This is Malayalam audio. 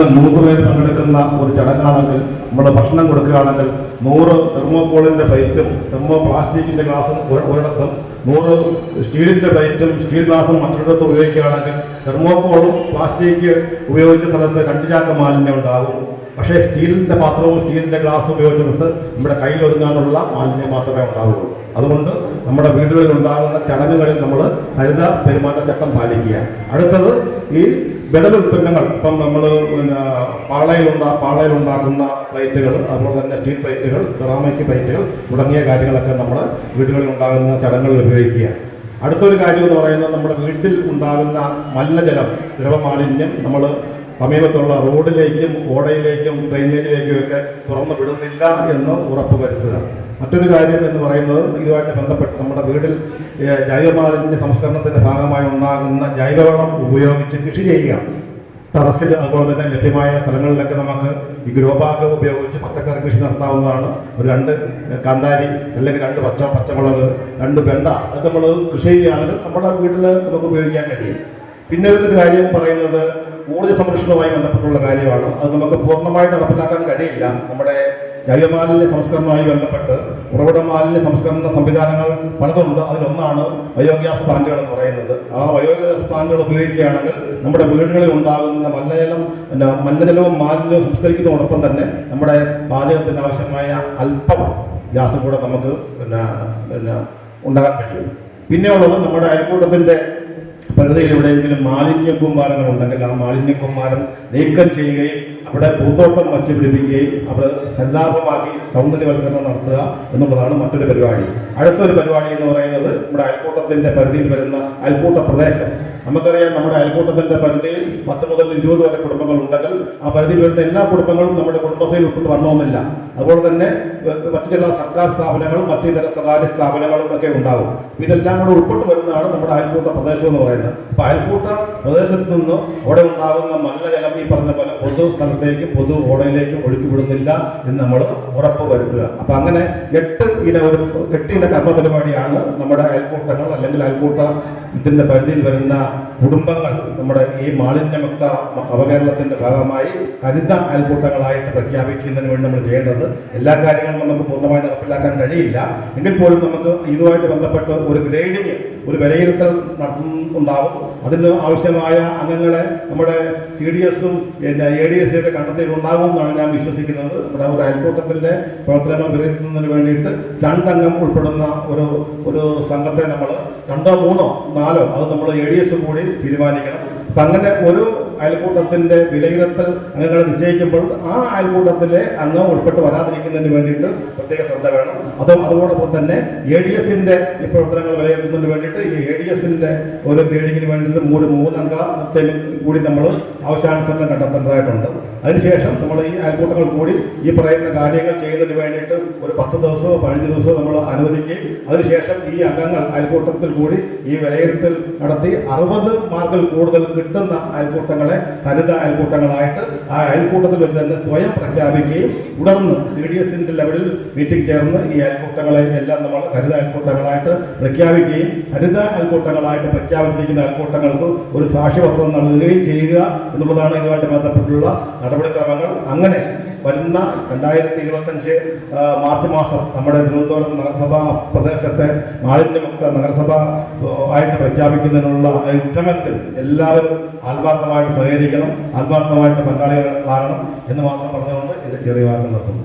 ഉദാഹരണത്തിന് നൂറ് പേര് പങ്കെടുക്കുന്ന ഒരു ചടങ്ങാണെങ്കിൽ നമ്മൾ ഭക്ഷണം കൊടുക്കുകയാണെങ്കിൽ നൂറ് തെർമോകോളിന്റെ പ്ലേറ്റും തെർമോ പ്ലാസ്റ്റിക്കിന്റെ ഗ്ലാസും ഒരു- ഒരിടത്തും നൂറ് സ്റ്റീലിന്റെ പ്ലേറ്റും സ്റ്റീൽ ഗ്ലാസും മറ്റൊരിടത്തും ഉപയോഗിക്കുകയാണെങ്കിൽ തെർമോകോളും പ്ലാസ്റ്റിക് ഉപയോഗിച്ച സ്ഥലത്ത് രണ്ട് മാലിന്യം ഉണ്ടാകും. പക്ഷേ സ്റ്റീലിന്റെ പാത്രവും സ്റ്റീലിന്റെ ഗ്ലാസും ഉപയോഗിച്ചെടുത്ത് നമ്മുടെ കയ്യിൽ ഒതുങ്ങാനുള്ള മാലിന്യം മാത്രമേ ഉണ്ടാവുള്ളൂ അതുകൊണ്ട് നമ്മുടെ വീടുകളിൽ ഉണ്ടാകുന്ന ചടങ്ങുകളിൽ നമ്മൾ ഹരിത പെരുമാറ്റച്ചട്ടം പാലിക്കുക. അടുത്തത് ഈ ബദൽ ഉൽപ്പന്നങ്ങൾ ഇപ്പം നമ്മൾ പിന്നെ പാളയിലുണ്ടാ പാളയിലുണ്ടാക്കുന്ന പ്ലേറ്റുകൾ അതുപോലെ തന്നെ സ്റ്റീൽ പ്ലേറ്റുകൾ സെറാമിക് പ്ലേറ്റുകൾ തുടങ്ങിയ കാര്യങ്ങളൊക്കെ നമ്മൾ വീടുകളിൽ ഉണ്ടാകുന്ന ചടങ്ങുകളിൽ ഉപയോഗിക്കുക. അടുത്തൊരു കാര്യം എന്ന് പറയുന്നത് നമ്മുടെ വീട്ടിൽ ഉണ്ടാകുന്ന മലിനജലം ദ്രവമാലിന്യം നമ്മൾ സമീപത്തുള്ള റോഡിലേക്കും ഓടയിലേക്കും ഡ്രെയിനേജിലേക്കും ഒക്കെ തുറന്നു വിടുന്നില്ല എന്ന് ഉറപ്പ് വരുത്തുക മറ്റൊരു കാര്യം എന്ന് പറയുന്നത് ഇതുമായിട്ട് ബന്ധപ്പെട്ട് നമ്മുടെ വീട്ടിൽ ജൈവമാലിന്യ സംസ്കരണത്തിന്റെ ഭാഗമായി ഉണ്ടാകുന്ന ജൈവവളം ഉപയോഗിച്ച് കൃഷി ചെയ്യുക. ടെറസിൽ അതുപോലെ തന്നെ ലഭ്യമായ സ്ഥലങ്ങളിലൊക്കെ നമുക്ക് ഈ ഗ്രോ ബാഗ് ഉപയോഗിച്ച് പച്ചക്കറി കൃഷി നടത്താവുന്നതാണ്. ഒരു രണ്ട് കാന്താരി അല്ലെങ്കിൽ രണ്ട് പച്ച പച്ചമുളക് രണ്ട് വെണ്ട അതൊക്കെ നമ്മൾ കൃഷി ചെയ്യുകയാണെങ്കിൽ നമ്മുടെ വീട്ടിൽ നമുക്ക് ഉപയോഗിക്കാൻ കഴിയും. പിന്നെ ഒരു കാര്യം പറയുന്നത് ഊർജ സംരക്ഷണവുമായി ബന്ധപ്പെട്ടുള്ള കാര്യമാണ്. അത് നമുക്ക് പൂർണമായി നടപ്പിലാക്കാൻ കഴിയില്ല. നമ്മുടെ ജൈവമാലിന്യ സംസ്കരണവുമായി ബന്ധപ്പെട്ട് ഉറവിട മാലിന്യ സംസ്കരണ സംവിധാനങ്ങൾ പലതുണ്ട്. അതിലൊന്നാണ് ബയോഗ്യാസ് പ്ലാന്റുകൾ എന്ന് പറയുന്നത്. ആ ബയോഗ്യാസ് പ്ലാന്റുകൾ ഉപയോഗിക്കുകയാണെങ്കിൽ നമ്മുടെ വീടുകളിൽ ഉണ്ടാകുന്ന മലിനജലം പിന്നെ മലിനജലവും മാലിന്യവും സംസ്കരിക്കുന്നതോടൊപ്പം തന്നെ നമ്മുടെ പാചകത്തിന് ആവശ്യമായ അല്പം ഗ്യാസും കൂടെ നമുക്ക് പിന്നെ പിന്നെ ഉണ്ടാകാൻ കഴിയും. പിന്നെയുള്ളത് നമ്മുടെ അയൽക്കൂട്ടത്തിന്റെ പരിധിയിൽ എവിടെയെങ്കിലും മാലിന്യ കുമ്പാരങ്ങൾ ഉണ്ടെങ്കിൽ ആ മാലിന്യ കുമ്പാരം നീക്കം ചെയ്യുകയും അവിടെ പൂന്തോട്ടം വച്ച് പിടിപ്പിക്കുകയും അവിടെ ഹരിതാഭമാക്കി സൗന്ദര്യവൽക്കരണം നടത്തുക എന്നുള്ളതാണ് മറ്റൊരു പരിപാടി. അടുത്തൊരു പരിപാടി എന്ന് പറയുന്നത് നമ്മുടെ അയൽക്കൂട്ടത്തിന്റെ പരിധിയിൽ വരുന്ന അയൽക്കൂട്ട പ്രദേശം. നമുക്കറിയാം നമ്മുടെ അയൽക്കൂട്ടത്തിന്റെ പരിധിയിൽ പത്ത് മുതൽ ഇരുപത് വരെ കുടുംബങ്ങൾ ഉണ്ടെങ്കിൽ ആ പരിധിയിൽ വരുന്ന എല്ലാ കുടുംബങ്ങളും നമ്മുടെ കുടുംബശ്രീയിൽ ഉൾപ്പെട്ട് വരണമെന്നില്ല. അതുപോലെ തന്നെ മറ്റു ചില സർക്കാർ സ്ഥാപനങ്ങളും മറ്റു ചില സ്വകാര്യ സ്ഥാപനങ്ങളും ഒക്കെ ഉണ്ടാവും. ഇതെല്ലാം കൂടെ ഉൾപ്പെട്ട് വരുന്നതാണ് നമ്മുടെ അയൽക്കൂട്ട പ്രദേശം എന്ന് പറയുന്നത്. അപ്പൊ അയൽക്കൂട്ട പ്രദേശത്ത് നിന്ന് അവിടെ ഉണ്ടാകുന്ന മലിനജലം ഈ പറഞ്ഞ പോലെ പൊതു സ്ഥലത്തേക്ക് പൊതു ഓടയിലേക്ക് ഒഴുക്കി വിടുന്നില്ല എന്ന് നമ്മൾ ഉറപ്പ് വരുത്തുക. അപ്പൊ അങ്ങനെ എട്ട് ഇന ഒരു എട്ട് ഇന കർമ്മ പരിപാടിയാണ് നമ്മുടെ അയൽക്കൂട്ടങ്ങൾ അല്ലെങ്കിൽ അയൽക്കൂട്ട ഇതിന്റെ പരിധിയിൽ വരുന്ന കുടുംബങ്ങൾ നമ്മുടെ ഈ മാലിന്യമുക്ത അവകേരളത്തിന്റെ ഭാഗമായി ഹരിത അയൽക്കൂട്ടങ്ങളായിട്ട് പ്രഖ്യാപിക്കുന്നതിന് വേണ്ടി നമ്മൾ ചെയ്യേണ്ടത് എല്ലാ കാര്യങ്ങളും നമുക്ക് പൂർണമായി നടപ്പിലാക്കാൻ കഴിയില്ല. എങ്കിൽ പോലും നമുക്ക് ഇതുമായിട്ട് ബന്ധപ്പെട്ട് ഒരു ഗ്രേഡിങ് ഒരു വിലയിരുത്തൽ നടത്തുന്നുണ്ടാവും അതിന് ആവശ്യമായ അംഗങ്ങളെ നമ്മുടെ സി ഡി എസും പിന്നെ എ ഡി എസ് ഒക്കെ കണ്ടെത്തിയിട്ടുണ്ടാകും എന്നാണ് ഞാൻ വിശ്വസിക്കുന്നത്. നമ്മുടെ ഒരു അയൽക്കൂട്ടത്തിന്റെ പ്രവർത്തനങ്ങൾ വിലയിരുത്തുന്നതിന് വേണ്ടിയിട്ട് രണ്ടംഗം ഉൾപ്പെടുന്ന ഒരു ഒരു സംഘത്തെ നമ്മൾ രണ്ടോ മൂന്നോ നാലോ അത് നമ്മൾ എ ഡി എസ് കൂടി തീരുമാനിക്കണം. അപ്പം അങ്ങനെ ഒരു അയൽക്കൂട്ടത്തിന്റെ വിലയിരുത്തൽ അംഗങ്ങൾ നിശ്ചയിക്കുമ്പോൾ ആ അയൽക്കൂട്ടത്തിലെ അംഗം ഉൾപ്പെട്ട് വരാതിരിക്കുന്നതിന് വേണ്ടിയിട്ട് പ്രത്യേക ശ്രദ്ധ വേണം. അതും അതോടൊപ്പം തന്നെ എ ഡി എസിന്റെ ഈ പ്രവർത്തനങ്ങൾ വിലയിരുത്തുന്നതിന് വേണ്ടിയിട്ട് ഈ എ ഡി എസിന്റെ ഒരു ഗ്രേഡിങ്ങിന് വേണ്ടിയിട്ട് മൂന്ന് മൂന്നംഗ കൂടി നമ്മൾ ആവശ്യാനുസരണം കണ്ടെത്തേണ്ടതായിട്ടുണ്ട്. അതിനുശേഷം നമ്മൾ ഈ അയൽക്കൂട്ടങ്ങൾ കൂടി ഈ പറയുന്ന കാര്യങ്ങൾ ചെയ്യുന്നതിന് വേണ്ടിയിട്ട് ഒരു പത്ത് ദിവസമോ പതിനഞ്ച് ദിവസമോ നമ്മൾ അനുവദിക്കുകയും അതിനുശേഷം ഈ അംഗങ്ങൾ അയൽക്കൂട്ടത്തിൽ കൂടി ഈ വിലയിരുത്തൽ നടത്തി അറുപത് മാർക്കിൽ കൂടുതൽ കിട്ടുന്ന അയൽക്കൂട്ടങ്ങളെ ഹരിത അയൽക്കൂട്ടങ്ങളായിട്ട് ആ അയൽക്കൂട്ടത്തിൽ വെച്ച് തന്നെ സ്വയം പ്രഖ്യാപിക്കുകയും തുടർന്ന് സി ഡി എസിന്റെ ലെവലിൽ മീറ്റിംഗ് ചേർന്ന് ഈ അയൽക്കൂട്ടങ്ങളെ എല്ലാം നമ്മൾ ഹരിത അയൽക്കൂട്ടങ്ങളായിട്ട് പ്രഖ്യാപിക്കുകയും ഹരിത അയൽക്കൂട്ടങ്ങളായിട്ട് പ്രഖ്യാപിച്ചിരിക്കുന്ന അയൽക്കൂട്ടങ്ങൾക്ക് ഒരു സാക്ഷ്യപത്രം നൽകുകയും ചെയ്യുക എന്നുള്ളതാണ് ഇതുമായിട്ട് ബന്ധപ്പെട്ടുള്ള നടപടിക്രമങ്ങൾ. അങ്ങനെ വരുന്ന രണ്ടായിരത്തി ഇരുപത്തഞ്ച് മാർച്ച് മാസം നമ്മുടെ തിരുവനന്തപുരം നഗരസഭാ പ്രദേശത്തെ മാലിന്യമുക്ത നഗരസഭ ആയിട്ട് പ്രഖ്യാപിക്കുന്നതിനുള്ള ഉദ്യമത്തിൽ എല്ലാവരും ആത്മാർത്ഥമായിട്ട് സഹകരിക്കണം ആത്മാർത്ഥമായിട്ട് പങ്കാളികളാകണം എന്ന് മാത്രം പറഞ്ഞുകൊണ്ട് ഇത് ചെറിയ വാർത്ത നിർത്തുന്നു.